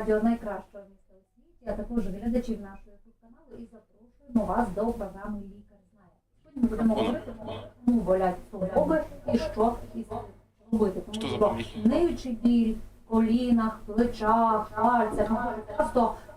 радіо найкращого міста у світі, а також глядачів нашого каналу і запрошуємо вас до програми Лікар знає. Сьогодні ми будемо говорити про чому болять суглоби і що із робити. Тому що ниючий біль в колінах, плечах, пальцях, часто е,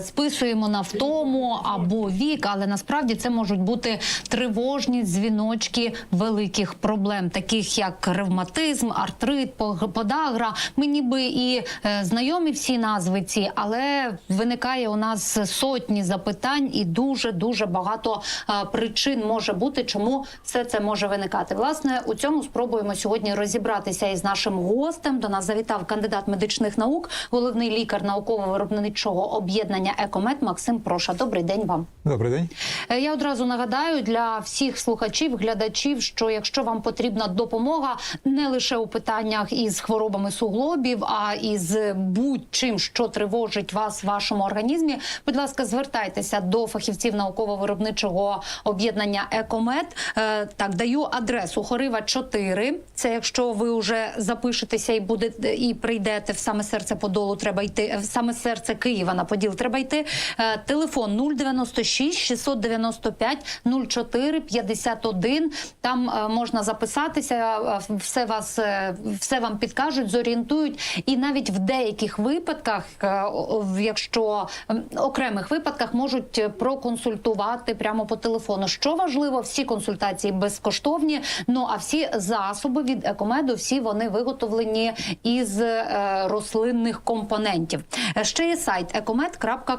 списуємо на втому або вік, але насправді це можуть бути тривожні дзвіночки великих проблем, таких як ревматизм, артрит, подагра. Ми ніби і е, знайомі всі назви ці, але виникає у нас сотні запитань і дуже дуже багато е, причин може бути, чому все це може виникати. Власне, у цьому спробуємо сьогодні розібратися із нашим гостем. До нас завітав кандидат медичних наук, головний лікар науково-виробничого об'єднання Екомет Максим Проша. Добрий день вам. Добрий день. Е, Я одразу нагадаю для всіх слухачів, глядачів, що якщо вам потрібна допомога не лише у питаннях із хворобами суглобів, а із будь-чим, що тривожить вас в вашому організмі, будь ласка, звертайтеся до фахівців науково-виробничого об'єднання Екомет. Е, Так, даю адресу Хорива 4. Це якщо ви вже запишетеся і будете і прийдете в саме серце Подолу, треба йти в саме серце Києва на Поділ. Треба йти. Е, Телефон 096 695 04 51. Там е, можна записатися, е, все вас е, все вам підкажуть, зорієнтують. І навіть в деяких випадках, е, в- якщо м, окремих випадках можуть е, проконсультувати прямо по телефону. Що важливо, всі консультації безкоштовні. Ну а всі засоби від екомеду, всі вони виготовлені із е, рослинних компонентів. Е, Ще є сайт ecomed.com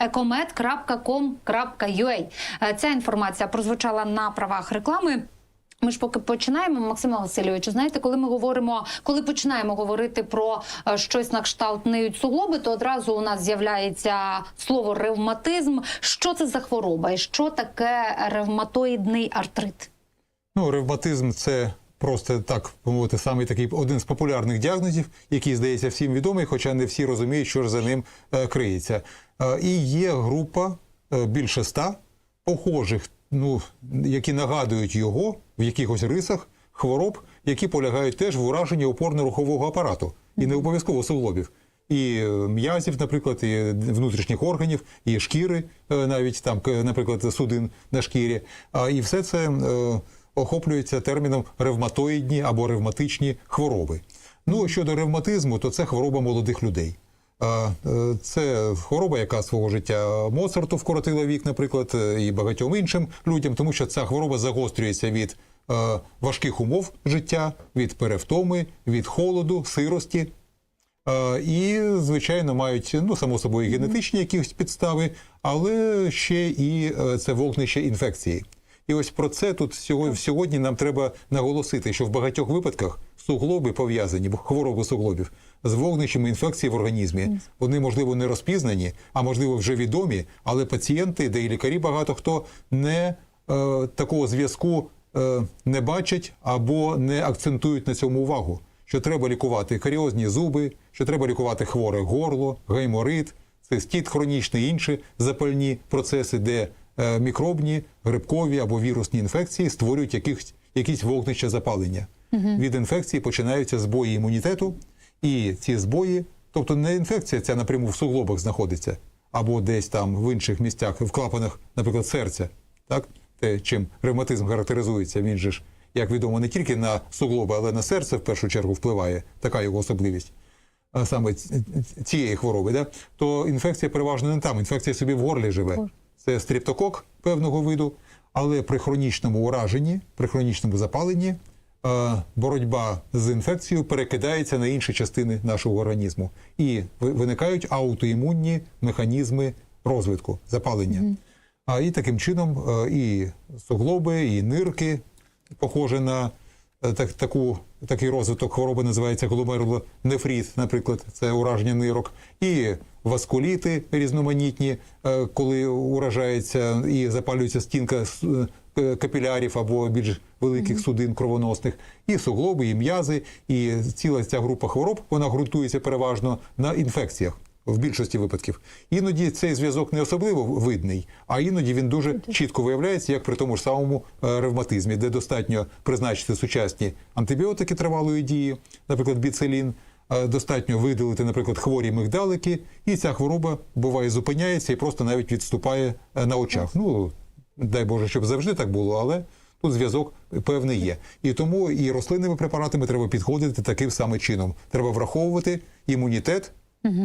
ecomed.com.ua. Е, Ця інформація прозвучала на правах реклами. Ми ж поки починаємо, Максиме Васильовичу. Знаєте, коли ми говоримо, коли починаємо говорити про е, щось на кшталт ниють суглоби, то одразу у нас з'являється слово ревматизм. Що це за хвороба і що таке ревматоїдний артрит? Ну, ревматизм це просто так би мовити, самий такий один з популярних діагнозів, який здається всім відомий, хоча не всі розуміють, що ж за ним е, криється. Е, і є група е, більше ста похожих, ну які нагадують його в якихось рисах хвороб, які полягають теж в ураженні опорно-рухового апарату, і не обов'язково суглобів. І е, м'язів, наприклад, і внутрішніх органів, і шкіри, навіть там, наприклад, судин на шкірі. А і все це охоплюється терміном ревматоїдні або ревматичні хвороби. Ну щодо ревматизму, то це хвороба молодих людей. Е, Це хвороба, яка свого життя Моцарту вкоротила вік, наприклад, і багатьом іншим людям, тому що ця хвороба загострюється від е, важких умов життя, від перевтоми, від холоду, сирості. Е, І, звичайно, мають ну само собою генетичні якісь підстави, але ще і це вогнище інфекції. І ось про це тут сьогодні, нам треба наголосити, що в багатьох випадках суглоби пов'язані, хвороби суглобів з вогнищами інфекції в організмі. Вони, можливо, не розпізнані, а можливо, вже відомі, але пацієнти, де і лікарі багато хто не е, такого зв'язку е, не бачать або не акцентують на цьому увагу. Що треба лікувати каріозні зуби, що треба лікувати хворе горло, гайморит, цистіт хронічний, інші запальні процеси, де мікробні, грибкові або вірусні інфекції створюють якихось, якісь вогнища запалення. Від інфекції починаються збої імунітету, і ці збої, тобто не інфекція ця напряму в суглобах знаходиться, або десь там в інших місцях, в клапанах, наприклад, серця, так? Те, чим ревматизм характеризується, він же ж, як відомо, не тільки на суглоби, але на серце в першу чергу впливає, така його особливість. А саме цієї хвороби, да? то інфекція переважно не там, інфекція собі в горлі живе. Це стрептокок певного виду, але при хронічному ураженні, при хронічному запаленні е, боротьба з інфекцією перекидається на інші частини нашого організму. І виникають аутоімунні механізми розвитку, запалення. А і таким чином е, і суглоби, і нирки, похоже на е, так, таку, такий розвиток хвороби називається гломерулонефріт, наприклад, це ураження нирок, і васкуліти різноманітні, е, коли уражається і запалюється стінка е, капілярів або більш великих судин кровоносних, і суглоби, і м'язи, і ціла ця група хвороб вона ґрунтується переважно на інфекціях. В більшості випадків іноді цей зв'язок не особливо видний, а іноді він дуже чітко виявляється, як при тому ж самому е, ревматизмі, де достатньо призначити сучасні антибіотики тривалої дії, наприклад, біцелін, е, достатньо видалити, наприклад, хворі мигдалики, і ця хвороба буває зупиняється і просто навіть відступає е, на очах. Ну дай Боже, щоб завжди так було, але тут зв'язок певний є. І тому і рослинними препаратами треба підходити таким саме чином. Треба враховувати імунітет,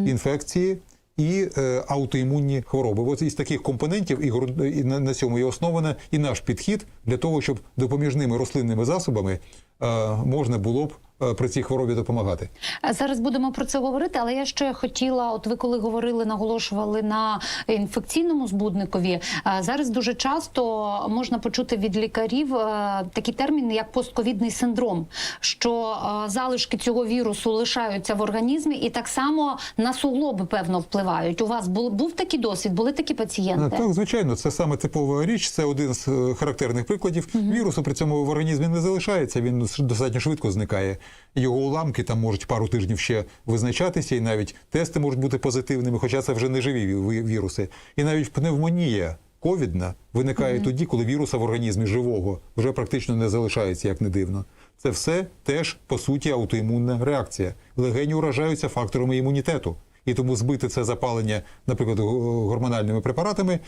інфекції. І е, аутоімунні хвороби. От із таких компонентів і, гру- і на, на цьому і основана і наш підхід для того, щоб допоміжними рослинними засобами е, можна було б при цій хворобі допомагати. Зараз будемо про це говорити, але я ще хотіла, от ви коли говорили, наголошували на інфекційному збудникові. Зараз дуже часто можна почути від лікарів е, такий термін, як постковідний синдром, що е, залишки цього вірусу лишаються в організмі, і так само на суглоби певно впливають. У вас був, був такий досвід, були такі Е, пацієнти? Так, звичайно, це саме типова річ. Це один з е, характерних прикладів. Вірусу при цьому в організмі не залишається. Він достатньо швидко зникає. Його уламки там можуть пару тижнів ще визначатися, і навіть тести можуть бути позитивними, хоча це вже не живі віруси. І навіть пневмонія ковідна виникає тоді, коли віруса в організмі живого вже практично не залишається, як не дивно. Це все теж по суті аутоімунна реакція. Легені уражаються факторами імунітету. І тому збити це запалення, наприклад, гормональними препаратами, е,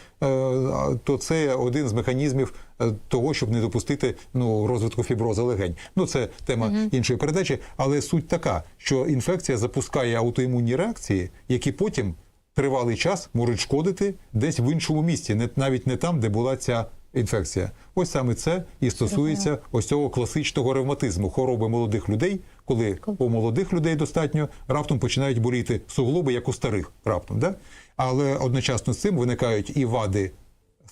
то це один з механізмів е, того, щоб не допустити ну, розвитку фіброзу легень. Ну це тема іншої передачі, але суть така, що інфекція запускає аутоімунні реакції, які потім тривалий час можуть шкодити десь в іншому місці, навіть не там, де була ця інфекція. Ось саме це і стосується ось цього класичного ревматизму, хвороби молодих людей, коли у молодих людей достатньо раптом починають боліти суглоби, як у старих раптом. Да? Але одночасно з цим виникають і вади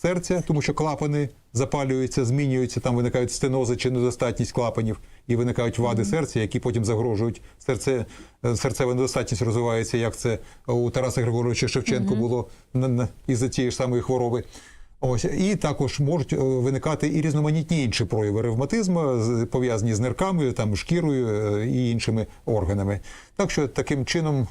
серця, тому що клапани запалюються, змінюються, там виникають стенози чи недостатність клапанів, і виникають вади серця, які потім загрожують серце, е, серцева недостатність розвивається, як це у Тараса Григоровича Шевченко було із-за тієї ж самої хвороби. Ось і також можуть е, виникати і різноманітні інші прояви ревматизму, пов'язані з нирками, там шкірою е, і іншими органами. Так що таким чином,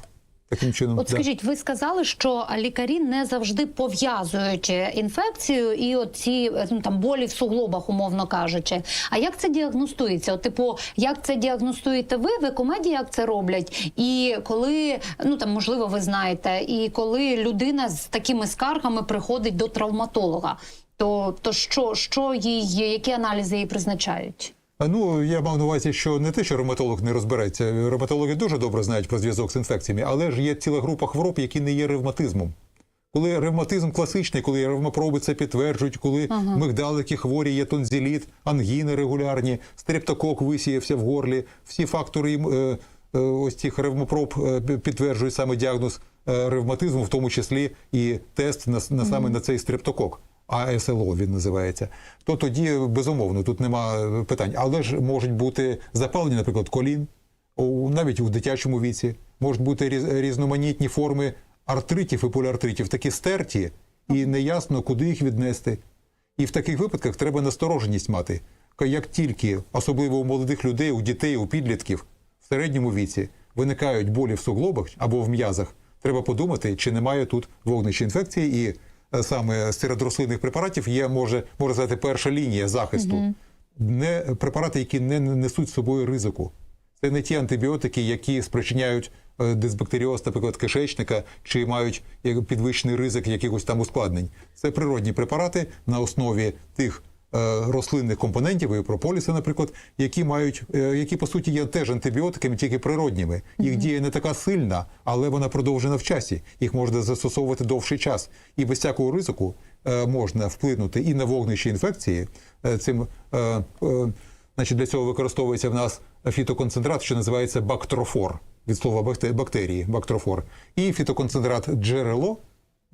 таким чином, От да. скажіть, ви сказали, що лікарі не завжди пов'язують інфекцію і оці ну, там болі в суглобах, умовно кажучи. А як це діагностується? От, типу, як це діагностуєте ви? В екомеді як це роблять? І коли ну там можливо ви знаєте, і коли людина з такими скаргами приходить до травматолога, то, то що, що їй, які аналізи їй призначають? Ну, я мав на увазі, що не те, що ревматолог не розбереться. Ревматологи дуже добре знають про зв'язок з інфекціями, але ж є ціла група хвороб, які не є ревматизмом. Коли ревматизм класичний, коли ревмопроби це підтверджують, коли мигдалики хворі, є тонзиліт, ангіни регулярні, стрептокок висіявся в горлі, всі фактори е, е, ось цих ревмопроб е, підтверджують саме діагноз е, ревматизму, в тому числі і тест на, на саме на цей стрептокок. АСЛО він називається, то тоді безумовно тут нема питань. Але ж можуть бути запалення, наприклад, колін, навіть у дитячому віці, можуть бути різ, різноманітні форми артритів і поліартритів, такі стерті, і неясно, куди їх віднести. І в таких випадках треба настороженість мати. Як тільки, особливо у молодих людей, у дітей, у підлітків в середньому віці виникають болі в суглобах або в м'язах, треба подумати, чи немає тут вогнища інфекції, і саме серед рослинних препаратів є, може, може сказати, перша лінія захисту. Не препарати, які не несуть з собою ризику. Це не ті антибіотики, які спричиняють е, дисбактеріоз, наприклад, кишечника, чи мають підвищений ризик якихось там ускладнень. Це природні препарати на основі тих е, рослинних компонентів, і прополіса, наприклад, які мають, е, які по суті є теж антибіотиками, тільки природніми. Їх дія не така сильна, але вона продовжена в часі. Їх можна застосовувати довший час. І без всякого ризику е, можна вплинути і на вогнище інфекції е, цим. е, е, Значить, для цього використовується в нас фітоконцентрат, що називається бактрофор від слова бактерії, бактрофор, і фітоконцентрат джерело,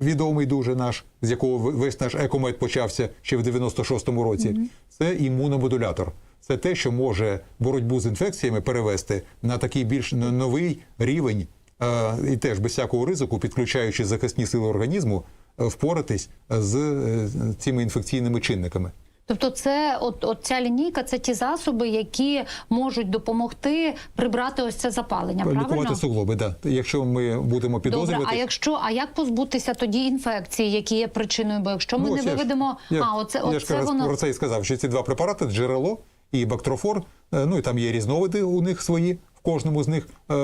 відомий дуже наш, з якого весь наш екомет почався ще в 96-му році. Це імуномодулятор. Це те, що може боротьбу з інфекціями перевести на такий більш новий рівень, е, і теж без всякого ризику, підключаючи захисні сили організму, е, впоратись з е, цими інфекційними чинниками. Тобто, це от, от ця лінійка, це ті засоби, які можуть допомогти прибрати ось це запалення. Лікувати правильно? суглоби, да. Якщо ми будемо Добре, підозрювати, а якщо а як позбутися тоді інфекції, які є причиною? Бо якщо ми Ну, не я виведемо, я, а оце, я оце якраз воно про це і сказав, що ці два препарати джерело і бактрофор, е, ну і там є різновиди у них свої. кожному з них е,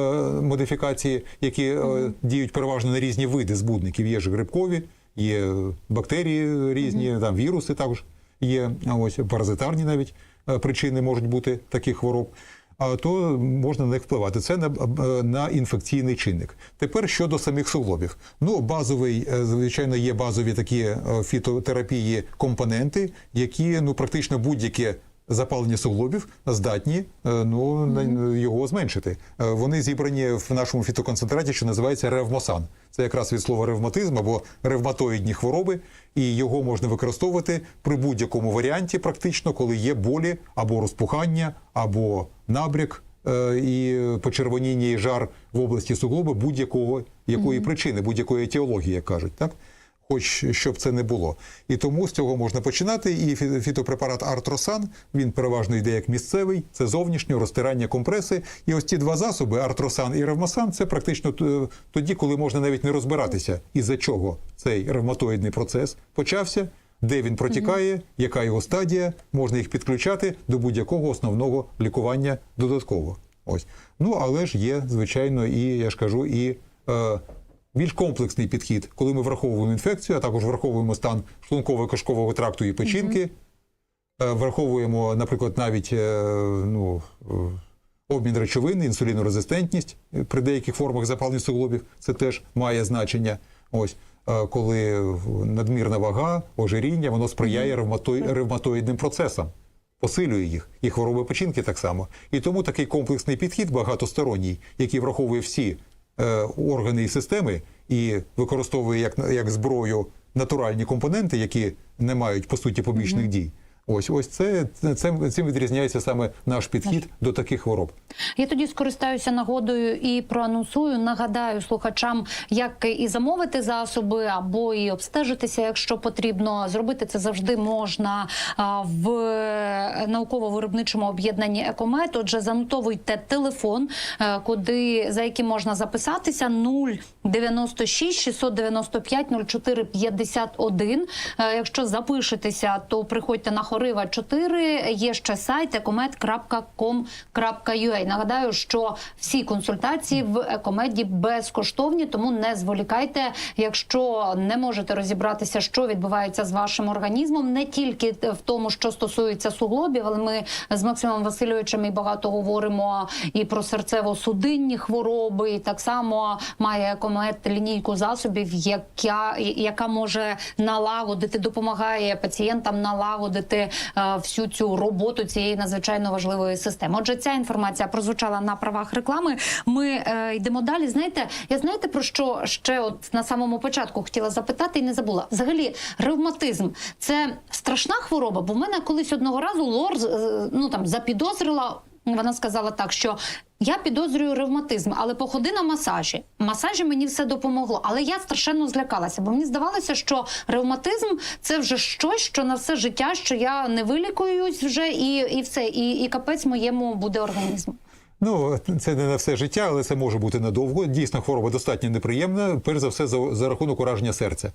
модифікації, які е, діють переважно на різні види збудників. Є ж грибкові, є бактерії різні, там віруси також є. Ось паразитарні навіть е, причини можуть бути таких хвороб. А то можна на них впливати. Це на, е, на інфекційний чинник. Тепер щодо самих суглобів. Ну, базовий, е, звичайно, є базові такі фітотерапії компоненти, які ну практично будь-яке запалення суглобів здатні е, ну, його зменшити. Е, Вони зібрані в нашому фітоконцентраті, що називається ревмосан. Це якраз від слова ревматизм або ревматоїдні хвороби, і його можна використовувати при будь-якому варіанті, практично, коли є болі або розпухання, або набряк. е, І почервоніння і жар в області суглоба будь-якого якої причини, будь-якої етіології, як кажуть, так хоч щоб це не було. І тому з цього можна починати. І фі- фітопрепарат Артросан він переважно йде як місцевий, це зовнішнє розтирання компреси. І ось ці два засоби Артросан і Ревмосан, це практично тоді, коли можна навіть не розбиратися, із-за чого цей ревматоїдний процес почався. Де він протікає, яка його стадія, можна їх підключати до будь-якого основного лікування додатково. Ось. Ну але ж є, звичайно, і я ж кажу, і е, більш комплексний підхід, коли ми враховуємо інфекцію, а також враховуємо стан шлунково-кишкового тракту і печінки, е, враховуємо, наприклад, навіть е, ну, е, обмін речовин, інсулінорезистентність при деяких формах запалення суглобів, це теж має значення. Ось. Коли надмірна вага, ожиріння, воно сприяє ревматоїдним процесам, посилює їх, і хвороби печінки так само. І тому такий комплексний підхід багатосторонній, який враховує всі органи і системи і використовує як, як зброю натуральні компоненти, які не мають по суті побічних дій. Ось ось це, це цим відрізняється саме наш підхід до таких хвороб. Я тоді скористаюся нагодою і проанонсую. Нагадаю слухачам, як і замовити засоби, або і обстежитися, якщо потрібно. Зробити це завжди можна в науково-виробничому об'єднанні Екомет. Отже, занотовуйте телефон, е, куди за яким можна записатися 096 695 04 51. Е, Якщо запишетеся, то приходьте на Хорива 4. Є ще сайт ecomed.com.ua. Нагадаю, що всі консультації в екомеді безкоштовні, тому не зволікайте. Якщо не можете розібратися, що відбувається з вашим організмом, не тільки в тому, що стосується суглобів, але ми з Максимом Васильовичем і багато говоримо і про серцево-судинні хвороби. І так само має екомед лінійку засобів, яка, яка може налагодити, допомагає пацієнтам налагодити е, всю цю роботу цієї надзвичайно важливої системи. Отже, ця інформація прозвучала на правах реклами. Ми е, йдемо далі. Знаєте, я знаєте про що ще от на самому початку хотіла запитати і не забула. Взагалі, ревматизм це страшна хвороба, бо в мене колись одного разу лор ну там запідозрила. Вона сказала так, що я підозрюю ревматизм, але походи на масажі. Масажі мені все допомогло, але я страшенно злякалася, бо мені здавалося, що ревматизм це вже щось, що на все життя, що я не вилікуюсь вже, і, і все, і, і капець моєму буде організму. Ну, це не на все життя, але це може бути надовго. Дійсно, хвороба достатньо неприємна, перш за все, за, за рахунок ураження серця.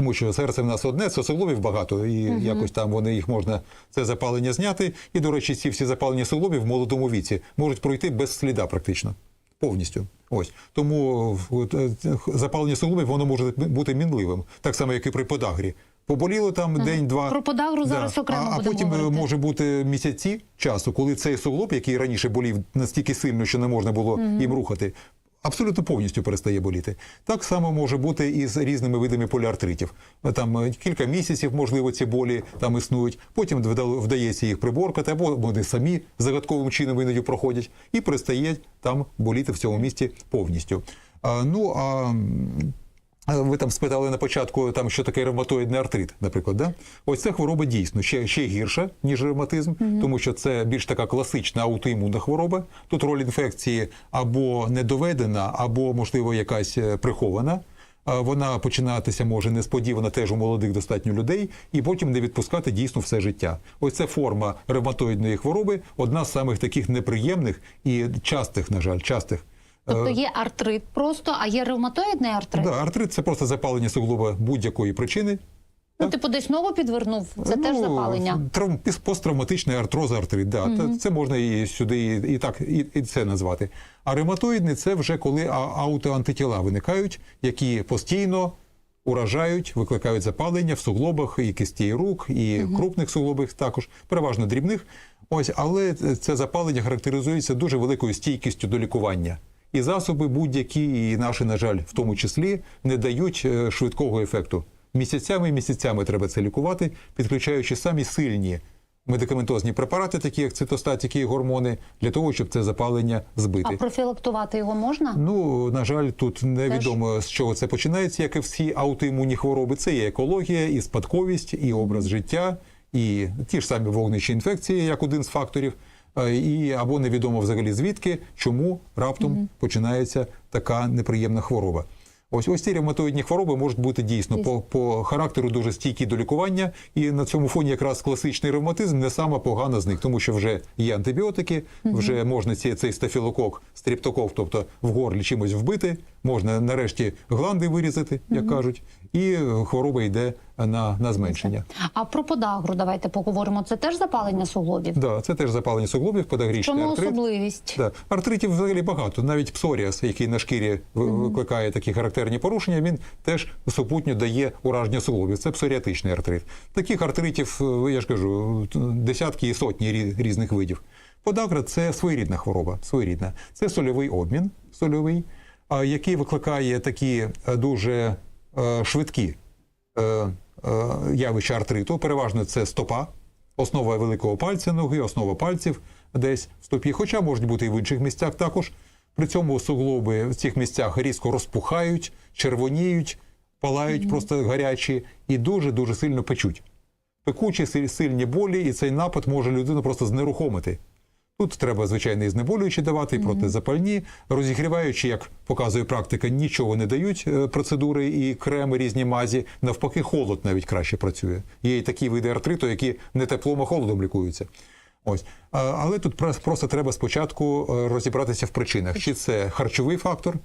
Тому що серце в нас одне, суглобів багато, і якось там вони їх можна це запалення зняти. І, до речі, ці всі запалення суглобів в молодому віці можуть пройти без сліда практично. Повністю. Ось. Тому е, запалення суглобів воно може бути мінливим, так само, як і при подагрі. Поболіло там день-два. Про подагру зараз окремо а, а потім е, говорити. може бути місяці часу, коли цей суглоб, який раніше болів настільки сильно, що не можна було їм рухати, абсолютно повністю перестає боліти. Так само може бути і з різними видами поліартритів. Там е, кілька місяців, можливо, ці болі там існують. Потім вдається їх приборкати, або вони самі загадковим чином іноді проходять і перестає там боліти в цьому місці повністю. Ну а Ви там спитали на початку, там що таке ревматоїдний артрит, наприклад, да? Ось ця хвороба дійсно ще, ще гірша, ніж ревматизм, тому що це більш така класична аутоімунна хвороба. Тут роль інфекції або недоведена, або, можливо, якась е, прихована. Вона починатися може несподівано теж у молодих достатньо людей, і потім не відпускати дійсно все життя. Ось це форма ревматоїдної хвороби, одна з самих таких неприємних і частих, на жаль, частих. Тобто Е, є артрит просто, а є ревматоїдний артрит. Да, артрит це просто запалення суглоба будь-якої причини. Ну, типу, десь ногу підвернув, це теж Ну, запалення. Травм, посттравматичний артроз артрит. Да, та- Це можна і сюди, і, і так, і, і це назвати. А ревматоїдний це вже коли аутоантитіла виникають, які постійно уражають, викликають запалення в суглобах і кисті рук, і крупних суглобах також, переважно дрібних. Ось, але це запалення характеризується дуже великою стійкістю до лікування. І засоби будь-які, і наші, на жаль, в тому числі, не дають е, швидкого ефекту. Місяцями і місяцями треба це лікувати, підключаючи самі сильні медикаментозні препарати, такі як цитостатики і гормони, для того, щоб це запалення збити. А профілактувати його можна? Ну, на жаль, тут невідомо з чого це починається, як і всі аутоімунні хвороби. Це і екологія, і спадковість, і образ життя, і ті ж самі вогнищі інфекції, як один з факторів, і або невідомо взагалі звідки, чому раптом починається така неприємна хвороба. Ось ось ці ревматоїдні хвороби можуть бути дійсно по, по характеру дуже стійкі до лікування, і на цьому фоні якраз класичний ревматизм не сама погана з них, тому що вже є антибіотики, вже можна ці, цей стафілокок, стріптокок, тобто в горлі чимось вбити, можна нарешті гланди вирізати, як кажуть, і хвороба йде на, на зменшення. А про подагру давайте поговоримо. Це теж запалення суглобів? Да, це теж запалення суглобів, подагрічний Чому артрит. особливість? Да. Артритів взагалі багато. Навіть псоріаз, який на шкірі викликає такі характерні порушення, він теж супутньо дає ураження суглобів. Це псоріатичний артрит. Таких артритів, е, я ж кажу, десятки і сотні різних видів. Подагра це своєрідна хвороба. Своєрідна. Це сольовий обмін, сольовий, який викликає такі е, дуже швидкі е, е, явища артриту. Переважно це стопа, основа великого пальця ноги, основа пальців десь в стопі, хоча можуть бути і в інших місцях також. При цьому суглоби в цих місцях різко розпухають, червоніють, палають просто гарячі і дуже-дуже сильно печуть. Пекучі сильні болі, і цей напад може людину просто знерухомити. Тут треба, звичайно, і знеболюючі давати, і протизапальні. Розігріваючи, як показує практика, нічого не дають е, процедури і креми, різні мазі. Навпаки, холод навіть краще працює. Є і такі види артриту, які не теплом, а холодом лікуються. Ось. Але тут прос- просто треба спочатку е, розібратися в причинах. Чи це харчовий фактор,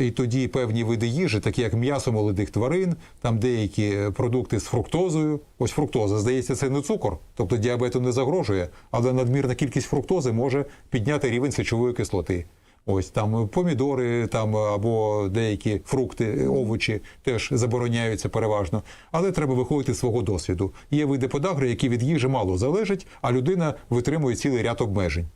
і тоді певні види їжі, такі як м'ясо молодих тварин, там деякі е, продукти з фруктозою. Ось фруктоза, здається, це не цукор, тобто діабету не загрожує, але надмірна кількість фруктози може підняти рівень сечової кислоти. Ось там помідори, там або деякі фрукти, е, овочі теж забороняються переважно. Але треба виходити з свого досвіду. Є види подагри, які від їжі мало залежать, а людина витримує цілий ряд обмежень.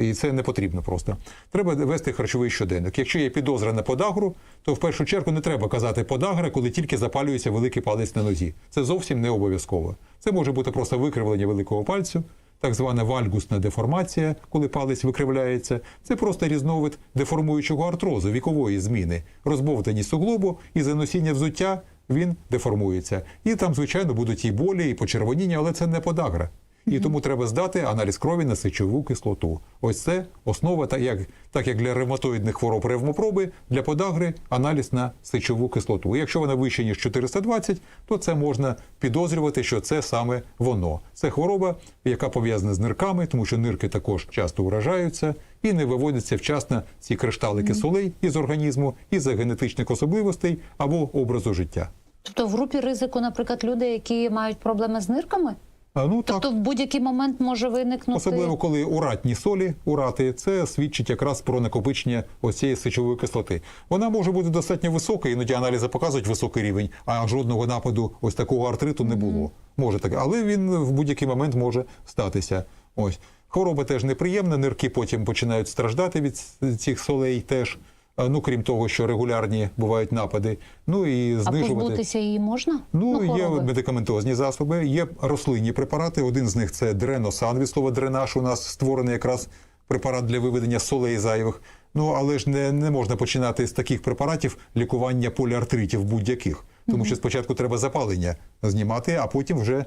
І це не потрібно просто. Треба вести харчовий щоденник. Якщо є підозра на подагру, то в першу чергу не треба казати подагра, коли тільки запалюється великий палець на нозі. Це зовсім не обов'язково. Це може бути просто викривлення великого пальцю, так звана вальгусна деформація, коли палець викривляється. Це просто різновид деформуючого артрозу, вікової зміни, розбовтаність суглобу і заносіння взуття він деформується. І там, звичайно, будуть і болі, і почервоніння, але це не подагра. І тому треба здати аналіз крові на сечову кислоту. Ось це основа, так як, так як для ревматоїдних хвороб ревмопроби, для подагри аналіз на сечову кислоту. І якщо вона вища, ніж 420, то це можна підозрювати, що це саме воно. Це хвороба, яка пов'язана з нирками, тому що нирки також часто уражаються і не виводяться вчасно ці кришталики солей із організму із-за генетичних особливостей або образу життя. Тобто в групі ризику, наприклад, люди, які мають проблеми з нирками? Ну так. Тобто в будь-який момент може виникнути Особливо коли уратні солі, урати, це свідчить якраз про накопичення оцієї сечової кислоти. Вона може бути достатньо висока, іноді аналізи показують високий рівень, а жодного нападу ось такого артриту не було. Може так, але він в будь-який момент може статися. Ось хвороба теж неприємна. Нирки потім починають страждати від цих солей теж. А, Ну, крім того, що регулярні бувають напади. Ну і а позбутися її можна? Ну, є медикаментозні засоби, є рослинні препарати. Один з них це дреносан від слова дренаж. У нас створений якраз препарат для виведення солей зайвих. Ну але ж не, не можна починати з таких препаратів лікування поліартритів будь-яких, тому що спочатку треба запалення знімати, а потім вже е,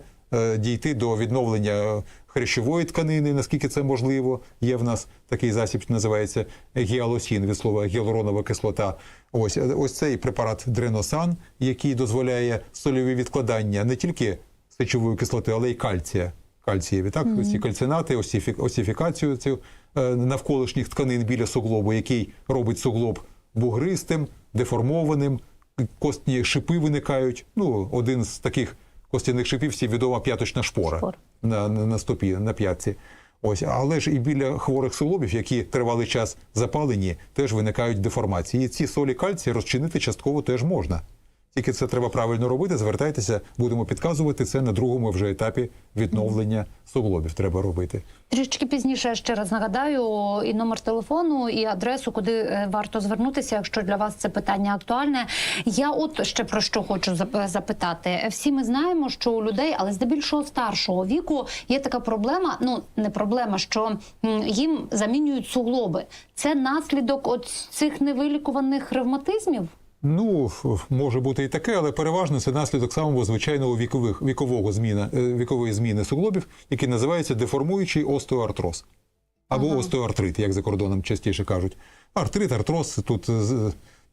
дійти до відновлення е, хрящової тканини, наскільки це можливо. Є в нас такий засіб, що називається гіалосін від слова гіалуронова кислота. Ось е, ось цей препарат дреносан, який дозволяє сольові відкладання не тільки сечової кислоти, але й кальція. Кальцієві, так, ось ці кальцинати, осіфі- осіфікацію цю е, навколишніх тканин біля суглобу, який робить суглоб бугристим, деформованим, костні шипи виникають. Ну, один з таких костяних шипів всі відома п'яточна шпора Шпор. на, на, на стопі, на п'ятці. Ось, але ж і біля хворих суглобів, які тривалий час запалені, теж виникають деформації. І ці солі кальцію розчинити частково теж можна. Тільки це треба правильно робити. Звертайтеся, будемо підказувати. Це на другому вже етапі відновлення суглобів треба робити. Трішки пізніше ще раз нагадаю і номер телефону, і адресу, куди е, варто звернутися, якщо для вас це питання актуальне. Я от ще про що хочу запитати. Всі ми знаємо, що у людей, але здебільшого старшого віку, є така проблема. Ну не проблема, що їм замінюють суглоби. Це наслідок от цих невилікуваних ревматизмів. Ну, може бути і таке, але переважно це наслідок самого звичайного вікових, вікового зміна, е, вікової зміни суглобів, який називається деформуючий остеоартроз. Або остеоартрит, як за кордоном частіше кажуть. Артрит, артроз тут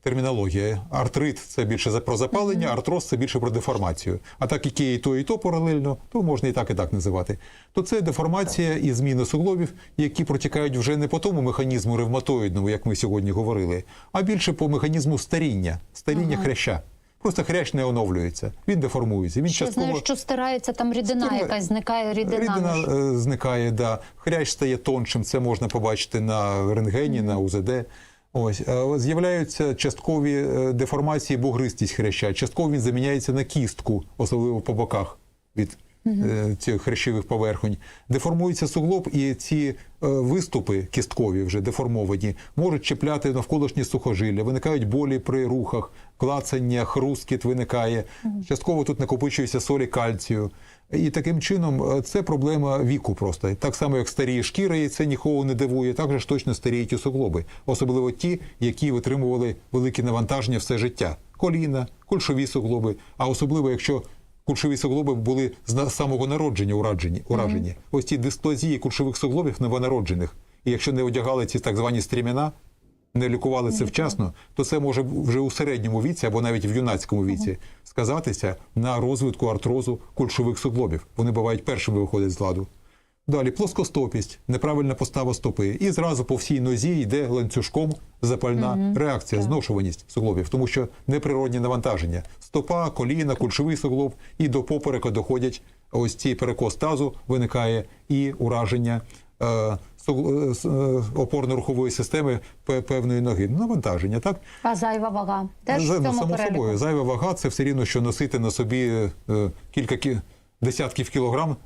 термінологія. Артрит це більше про запалення, артроз це більше про деформацію. А так як є і то, і то паралельно, то можна і так, і так називати. То це деформація і зміни суглобів, які протікають вже не по тому механізму ревматоїдному, як ми сьогодні говорили, а більше по механізму старіння, старіння хряща. Просто хрящ не оновлюється, він деформується. Він Ще частково знаю, що стирається там рідина, Стирає- якась зникає рідина. Рідина е, зникає, да. Хрящ стає тоншим, це можна побачити на рентгені, на УЗД. Ось Е, з'являються часткові е, деформації, бугристість хряща. Частково він заміняється на кістку, особливо по боках від цих хрящових поверхонь. Деформується суглоб, і ці е, виступи кісткові вже деформовані можуть чіпляти навколишні сухожилля, виникають болі при рухах, клацання, хрускіт виникає. Частково тут накопичуються солі кальцію. І таким чином е, це проблема віку просто. Так само, як старіє шкіра, і це нікого не дивує, так же ж точно старіють і суглоби. Особливо ті, які витримували великі навантаження все життя. Коліна, кульшові суглоби, а особливо, якщо кульшові суглоби були з самого народження уражені. уражені. Ось ці дисплазії кульшових суглобів новонароджених. І якщо не одягали ці так звані стрімена, не лікували це вчасно, то це може вже у середньому віці або навіть в юнацькому віці сказатися на розвитку артрозу кульшових суглобів. Вони бувають першими виходять з ладу. Далі плоскостопість, неправильна постава стопи, і зразу по всій нозі йде ланцюжком запальна реакція, зношуваність суглобів, тому що неприродні навантаження. Стопа, коліна, кульшовий суглоб і до поперека доходять ось ці перекос тазу, виникає і ураження е, е, е, опорно-рухової системи певної ноги. Навантаження, так? А зайва вага теж За- в цьому само переліку. собою. Зайва вага це все рівно, що носити на собі е, кілька кі... десятків кілограм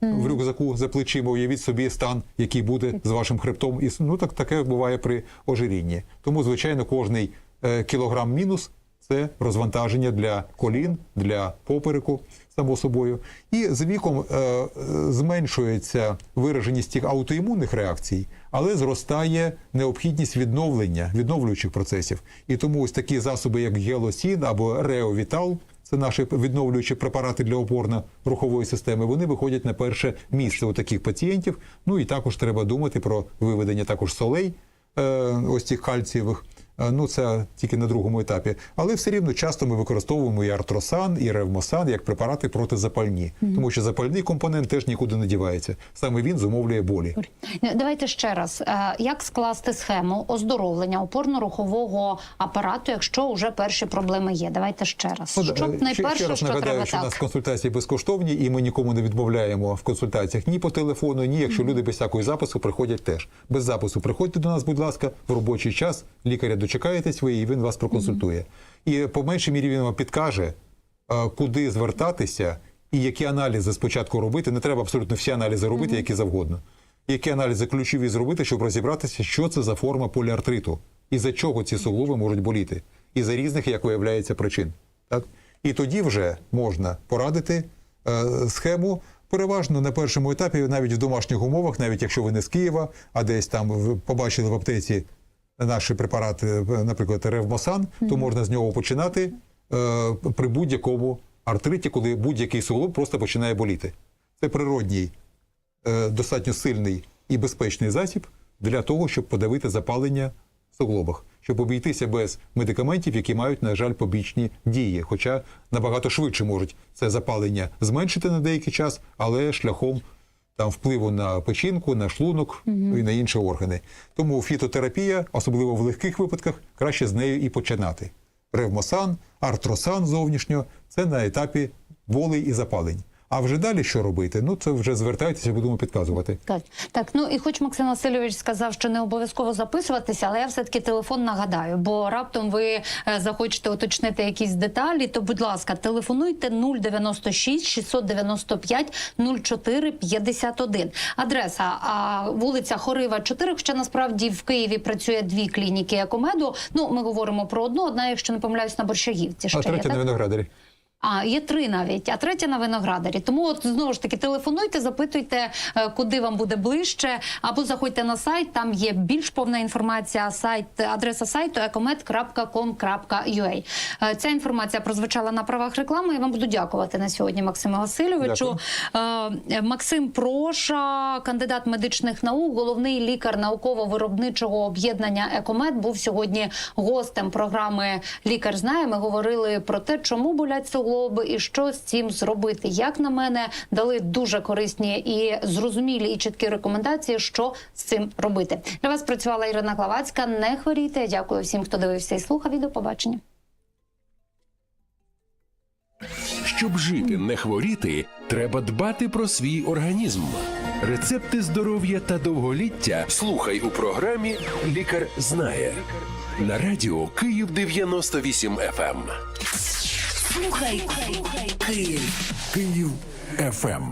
в рюкзаку за плечима. Уявіть собі стан, який буде з вашим хребтом. І ну так таке буває при ожирінні. Тому, звичайно, кожний е, кілограм мінус це розвантаження для колін, для попереку, само собою. І з віком е, зменшується вираженість цих аутоімунних реакцій, але зростає необхідність відновлення, відновлюючих процесів. І тому ось такі засоби, як гелосін або Реовітал, це наші відновлюючі препарати для опорно-рухової системи, вони виходять на перше місце у таких пацієнтів. Ну і також треба думати про виведення також солей, е, ось цих кальцієвих. Е, Ну, це тільки на другому етапі. Але все рівно часто ми використовуємо і артросан, і ревмосан як препарати протизапальні, тому що запальний компонент теж нікуди не дівається. Саме він зумовлює болі. Давайте ще раз, Е, як скласти схему оздоровлення опорно-рухового апарату, якщо вже перші проблеми є. Давайте ще раз. Ну, Щоб ще- найперше, ще раз що нагадаю, треба що у нас консультації безкоштовні, і ми нікому не відмовляємо в консультаціях ні по телефону, ні якщо люди без всякої запису приходять теж. Без запису приходьте до нас, будь ласка, в робочий час. Лікаря дочекаєтесь ви, і він вас проконсультує. І по меншій мірі він вам підкаже, е, куди звертатися і які аналізи спочатку робити. Не треба абсолютно всі аналізи робити, які завгодно. Які аналізи ключові зробити, щоб розібратися, що це за форма поліартриту і за чого ці суглоби можуть боліти, і за різних, як виявляється, причин. Так? І тоді вже можна порадити е, схему. Переважно на першому етапі, навіть в домашніх умовах, навіть якщо ви не з Києва, а десь там побачили в аптеці наші препарати, е, наприклад, Ревмосан, то можна з нього починати е, при будь-якому артриті, коли будь-який суглоб просто починає боліти. Це природній, е, достатньо сильний і безпечний засіб для того, щоб подавити запалення в суглобах, щоб обійтися без медикаментів, які мають, на жаль, побічні дії, хоча набагато швидше можуть це запалення зменшити на деякий час, але шляхом там впливу на печінку, на шлунок і на інші органи. Тому фітотерапія, особливо в легких випадках, краще з нею і починати. Ревмосан, артросан зовнішньо це на етапі болей і запалень. А вже далі що робити? Ну це вже звертайтеся, будемо підказувати. Так, так, ну і хоч Максим Васильович сказав, що не обов'язково записуватися, але я все таки телефон нагадаю, бо раптом ви е, захочете уточнити якісь деталі, то будь ласка, телефонуйте 096 695 04 51. Адреса а, вулиця Хорива 4, Хоча насправді в Києві працює дві клініки екомеду. Ну ми говоримо про одну, одна, якщо не помиляюсь, на борщагівці. Ще А є, третє так? на виноградарі. А є три навіть, а третя на виноградарі. Тому от знову ж таки телефонуйте, запитуйте, е, куди вам буде ближче, або заходьте на сайт. Там є більш повна інформація. Сайт адреса сайту ecomed.com.ua. Е, Ця інформація прозвучала на правах реклами. Я вам буду дякувати на сьогодні, Максиму Васильовичу. Е, Максим Проша, кандидат медичних наук, головний лікар науково-виробничого об'єднання Екомед, був сьогодні гостем програми Лікар знає. Ми говорили про те, чому болять суглоби і що з цим зробити. Як на мене, дали дуже корисні і зрозумілі і чіткі рекомендації, що з цим робити. Для вас працювала Ірина Клавацька. Не хворійте. Дякую всім, хто дивився і слухав. І до побачення. Щоб жити, не хворіти, треба дбати про свій організм. Рецепти здоров'я та довголіття слухай у програмі Лікар знає на радіо Київ 98 FM. Слухай, Київ. Київ FM.